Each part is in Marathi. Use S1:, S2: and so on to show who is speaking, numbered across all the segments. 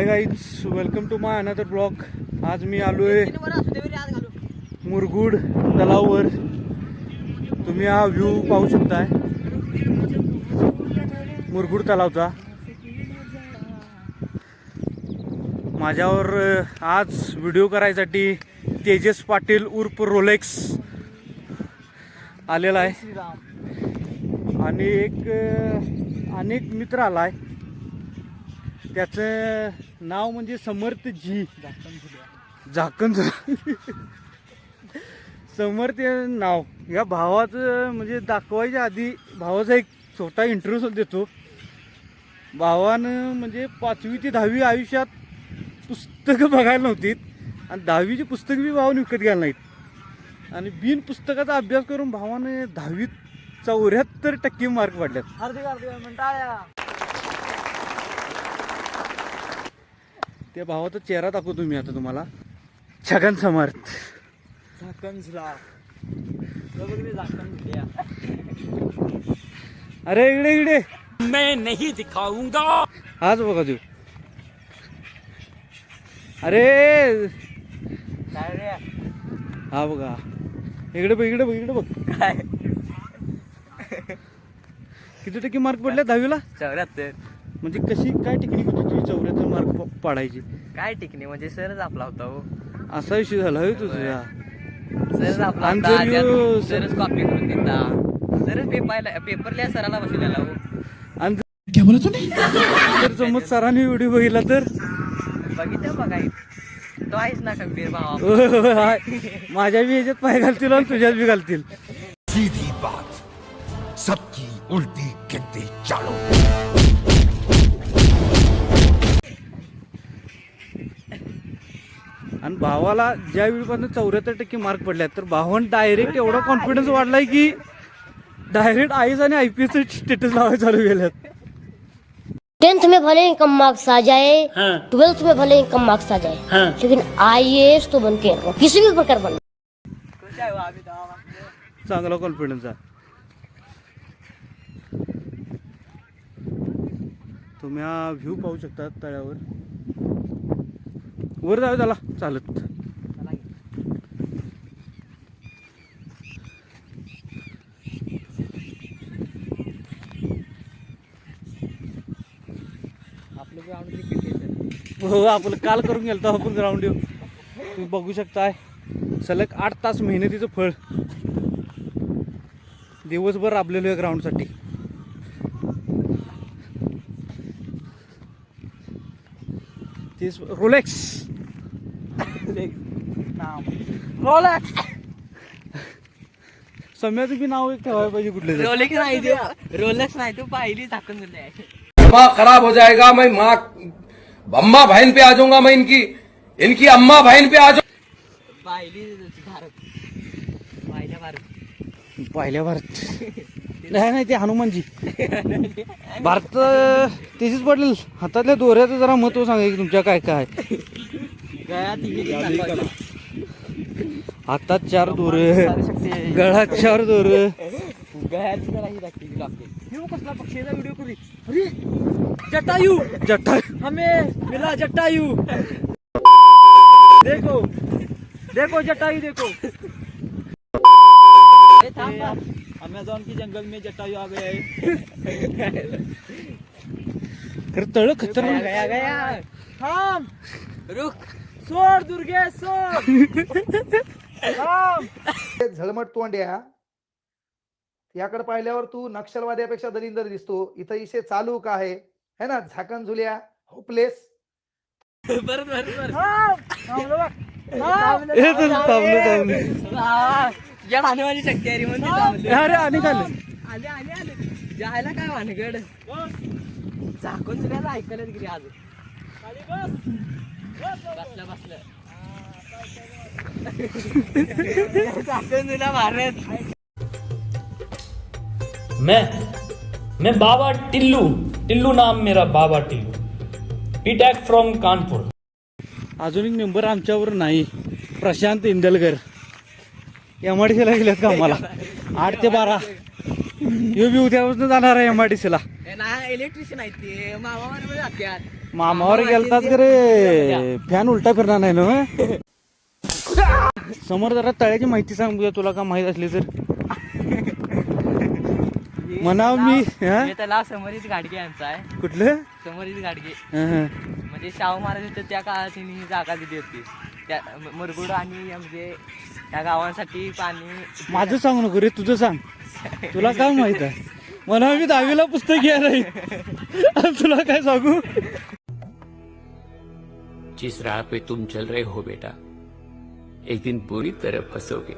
S1: Hi guys welcome to my another blog आज मी आलो आहे मुरगुड तलाववर. तुम्ही हा व्ह्यू पाहू शकताय. मुरगुड तलावचा. माझ्यावर आज व्हिडिओ करायसाठी तेजस पाटील उर्फ रोलेक्स आलेला आहे. आणि एक अनेक मित्र आलाय. त्याचं नाव म्हणजे समर्थ जी. झाकण समर्थ हे नाव. या भावाचं म्हणजे दाखवायच्या आधी भावाचा एक छोटा इंटरव्ह्यू देतो. भावानं म्हणजे पाचवी ते दहावी आयुष्यात पुस्तकं बघायला नव्हती आणि दहावीची पुस्तकं बी भावाने विकत घ्यायला नाहीत. आणि बिन पुस्तकाचा अभ्यास करून भावाने दहावीत चौऱ्याहत्तर टक्के मार्क पडल्यात. त्या भावाचा चेहरा दाखवतो मी आता तुम्हाला. छगन समर्थ. अरे इकडे इकडे.
S2: मैं नहीं दिखाऊंगा.
S1: हाच बघा तू अरे. हा बघा. इकडे बघ इकडे बघ इकडे बघ.
S3: काय?
S1: किती टक्के मार्क पडले दहावीला?
S3: चौऱ्याहत्तर.
S1: म्हणजे कशी काय टेक्निक होती तुझी चौऱ्याहत्तर मार्क पाडायची?
S3: काय टिकणे म्हणजे सरच आपला होता हो.
S1: असा विषय झाला होय तुझा.
S3: सरच आपला
S1: आणि
S3: होता
S1: जर
S3: सरच कॉपी करून देता. सरच पेपर पेपर लिहा सराला बसलेला हो.
S1: आणि जर समज सरांनी व्हिडिओ बघितला तर?
S3: बघितलं बघा तो आहेच ना खंबीर भावा.
S1: होय, होय, हाय. माझ्या बी ह्याच्यात पाय घालतील आणि तुझ्यात बी घालतील.
S4: सीधी बात. सबकी उल्टी गिनती चालू.
S1: आणि भावाला ज्या वेळीपासून चौऱ्याहत्तर टक्के मार्क पडल्यात तर भावान डायरेक्ट एवढा कॉन्फिडन्स वाढलाय की डायरेक्ट आईज आणि आय पी एस स्टेटस लावायला चालू केल्यात.
S5: टेंथ में भले ही कम मार्क्स आ जाए ट्वेल्थ में भले ही कम मार्क्स आ जाए लेकिन आई तो बन के रहो किसी भी प्रकार बन
S1: चांगला कॉन्फिडन्स आहे. तुम्ही हा व्ह्यू पाहू शकता तळ्यावर. वर जाऊ त्याला. चालत.
S3: आपलं ग्राउंड क्रिकेट
S1: हो आपलं काल करून गेलतो आपण ग्राउंड येऊ तुम्ही बघू शकताय. सलग आठ तास मेहनतीचं फळ. दिवसभर राबलेलो आहे ग्राउंडसाठी तेच रोलेक्स
S3: रोलेक्स
S1: सम्याचं बी नाव एक ठेवायला पाहिजे कुठले.
S3: रोलेक्स नाही तू. रोलेक्स नाही तू पाहिली झाकण झुल्या
S6: दिमाग खराब हो जाएगा मैं माँ अम्मा बहन पे आ जाऊंगा मैं इनकी इनकी अम्मा बहन पे आ जाऊंगा
S3: पाहिली भारत. पाहिल्या भारत.
S1: पहिल्या भारत. नाही नाही ते हनुमानजी. भारत तेच पडेल हातातल्या दोऱ्याचं जरा महत्त्व सांगा की तुमच्या काय काय?
S3: ही
S1: हातात चार दोरे गळ्यात चार दोरे.
S3: गळ्यात जरा लागते लागते कसला पक्षीचा व्हिडिओ करू अरे जटायू
S1: जट्टा
S3: हमें मिला जटायू देखो. देखो जटायू देखो अमेजोन की जंगल में जटायू आ गया है।
S1: खरं तळ खतरनाक।
S3: गया गया। थांब रुक। सोड दुर्गे सोड
S7: झळमट तोंड्या याकडे पाहिल्यावर तू नक्षलवाद्यापेक्षा दलिंदर दिसतो. इथं इशे चालू का आहे. है ना झाकण झुल्या होपलेस
S3: परत परत परत या थांबले.
S1: अरे आणि काय
S3: आले आले आले. जायला काय भानगड? झाकून ऐकायला आज बसलं बसलं. झाकून तुला भारत
S2: मैं मैं बाबा टिल्लू टिल्लू नाम मेरा बाबा टिल्लू। पीटैक फ्रॉम कानपुर
S1: अजून एक मेंबर आमच्यावर नाही. Prashant Indalkar. M I D सीला गेलेत का आम्हाला आठ ते बारा. यो बी उद्यापासून जाणार आहे एम आय डी सीला
S3: इलेक्ट्रिशियन आहेत ते. मामा बरोबर जात्यात
S1: मामावर गेलतात रे. फॅन उलटा फिरणार नाही ना हं? समोर जरा तळ्याची माहिती सांग तुला का माहीत असली तर. म्हणाव मी हा?
S3: हे त्याला समोरीच गाडगे यांचा आहे.
S1: कुठलं?
S3: समोरीच गाडगे.
S1: हं, हं.
S3: म्हणजे शाहू महाराज होते त्या काळात ही जागा दिली होती. त्या मुरगुड आणि म्हणजे त्या गावांसाठी पाणी
S1: माझं सांगू नको रे तुझं सांग. तुला काय माहीत आहे? म्हणा मी दहावीला पुस्तक घ्यायला नाही आणि तुला काय सांगू?
S8: जिस राह पे तुम चल रहे हो बेटा एक दिन बुरी तरह फंसोगे।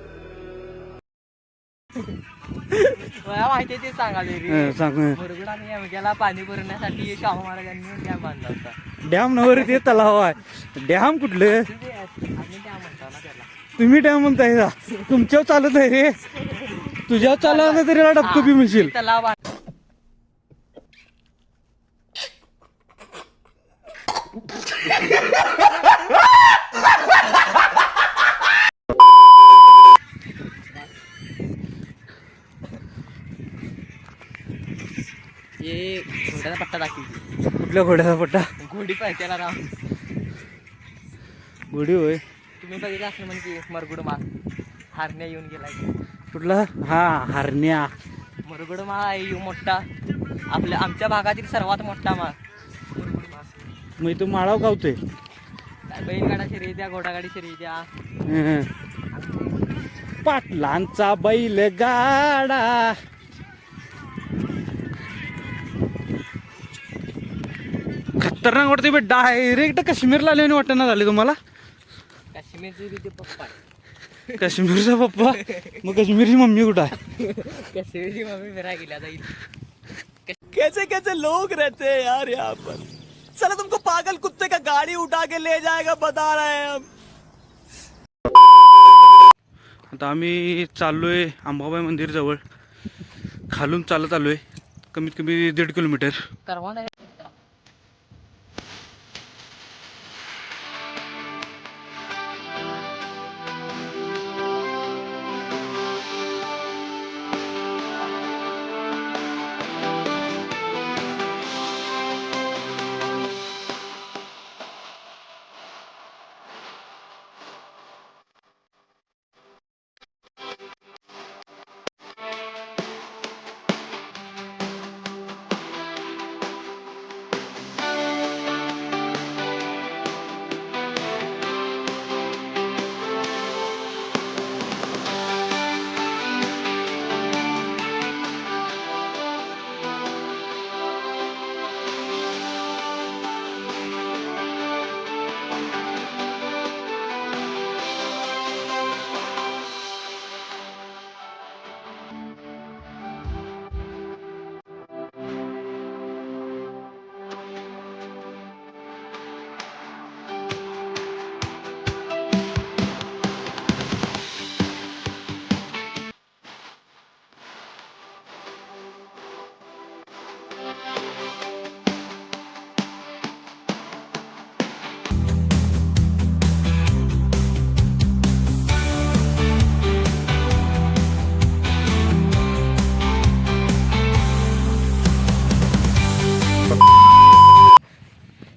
S3: मला माहिती ते सांगाले रे
S1: हं, सांग हं.
S3: मुरगुड आणि यमग्याला पाणी पुरवण्यासाठी शाहू महाराजांनी डॅम बांधला होता.
S1: डॅम नवर ते तलाव आहे. डॅम कुठलं?
S3: आम्ही डॅम म्हणतो ना त्याला.
S1: तुम्ही डॅम म्हणताय का तुमच्यावर चालत आहे रे. तुझ्यावर चालला नाही तरी डबकं बी
S3: बांध- हे घोड्याचा पट्टा दाखवली
S1: कुठल्या घोड्याचा पट्टा?
S3: घोडी पाहिजे त्याला राव.
S1: घोडी होय.
S3: तुम्ही बघितलं असं म्हणजे मरगुड माळ हारण्या येऊन गेलाय.
S1: कुठला? हा हरण्या.
S3: मुरगुड माळ आहे यो मोठा. आपल्या आमच्या भागातील सर्वात मोठा माळ मुरगुड माळ
S1: मग तू माळाव गावतोय
S3: बैलगाडा शर्यत्या घोडागाडी शर्यत्या
S1: हं. पाटलांचा बैल गाडा खतरनाक वाटते डायरेक्ट काश्मीरला आले वाटत ना झाले तुम्हाला.
S3: काश्मीरचे पप्पा आहे.
S1: काश्मीरचा पप्पा? मग काश्मीरची मम्मी कुठं आहे?
S3: काश्मीरची मम्मी फिरायला गेल्या जाईल
S9: कैसे कैसे लोग रहते हैं यार यहाँ पर। चलो तुमको पागल कुत्ते का गाड़ी उठा के ले जाएगा बता रहे हैं हम।
S1: आता आम्ही चाललोय अंबाबाई मंदिर जवळ. खालून चालत आलोय. कमीत कमी दीड किलोमीटर.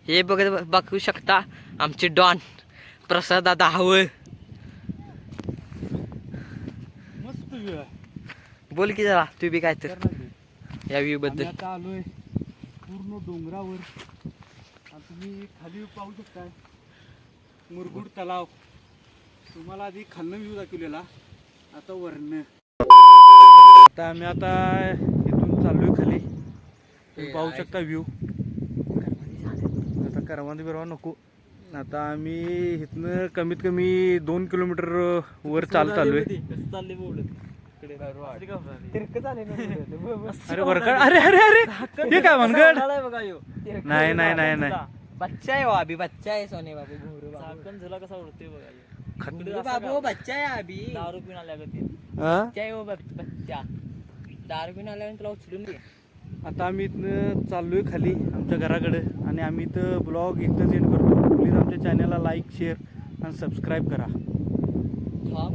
S3: हे बघत बघू शकता आमचे डॉन प्रसाद दादा हवं. बोल की जरा तू बी काय तर. या व्ह्यू बद्दल.
S1: आता आलोय पूर्ण डोंगरावर. तुम्ही खाली पाहू शकता मुरगुड तलाव. तुम्हाला आधी खालनं व्ह्यू दाखवलेला. आता वरनं. आता आम्ही आता इथून चाललोय खाली. तुम्ही पाहू शकता व्ह्यू आता करवांदी बिरवा नको. आता आम्ही इथनं कमीत कमी दोन किलोमीटर वर चालत आलोय. अरे वरकड अरे अरे अरे! हे काय मनगड नाही नाही नाही नाही.
S3: बच्चा आहे हो अभि बच्चा आहे सोने बाबू घोरू बाबू.
S9: झाला कसा उडते बघा
S3: बाबू बच्चा आहे अभि
S9: दारू पिऊन आल्या का ते.
S1: हा?
S3: बच्चा आहे हो बच- बच्चा. दारू पिऊन आल्यावर तुला उचलून घे
S1: आता आम्ही इथनं चाललोय खाली आमच्या घराकडे आणि आम्ही इथं ब्लॉग इथंच एंड करतो. प्लीज आमच्या चॅनलला लाईक शेअर आणि सबस्क्राईब करा.
S3: हा